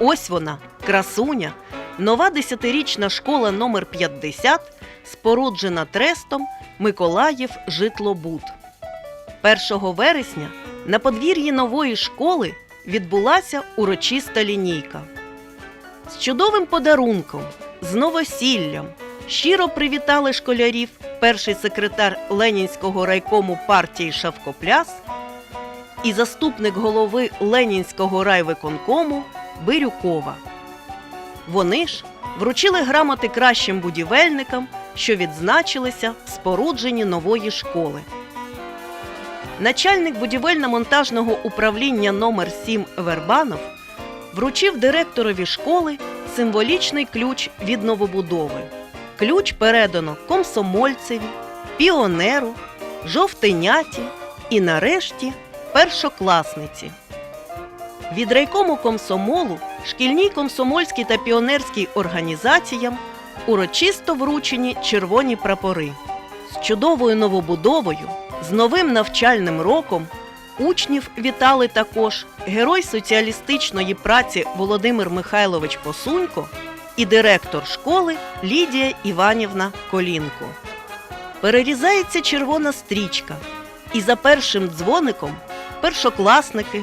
Ось вона, красуня, нова десятирічна школа номер 50, споруджена трестом Миколаїв Житлобуд. 1 вересня на подвір'ї нової школи відбулася урочиста лінійка. З чудовим подарунком, з новосіллям щиро привітали школярів перший секретар Ленінського райкому партії Шавкопляс і заступник голови Ленінського райвиконкому Бирюкова. Вони ж вручили грамоти кращим будівельникам, що відзначилися в спорудженні нової школи. Начальник будівельно-монтажного управління номер 7 Вербанов вручив директорові школи символічний ключ від новобудови. Ключ передано комсомольцеві, піонеру, жовтеняті і, нарешті, першокласниці. Від райкому комсомолу шкільній комсомольській та піонерській організаціям урочисто вручені червоні прапори. З чудовою новобудовою, з новим навчальним роком учнів вітали також герой соціалістичної праці Володимир Михайлович Посунько і директор школи Лідія Іванівна Колінко. Перерізається червона стрічка, і за першим дзвоником першокласники,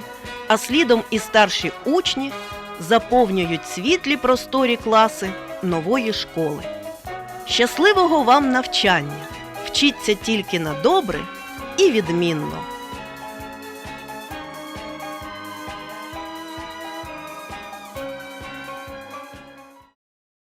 а слідом і старші учні заповнюють світлі просторі класи нової школи. Щасливого вам навчання! Вчіться тільки на добре і відмінно!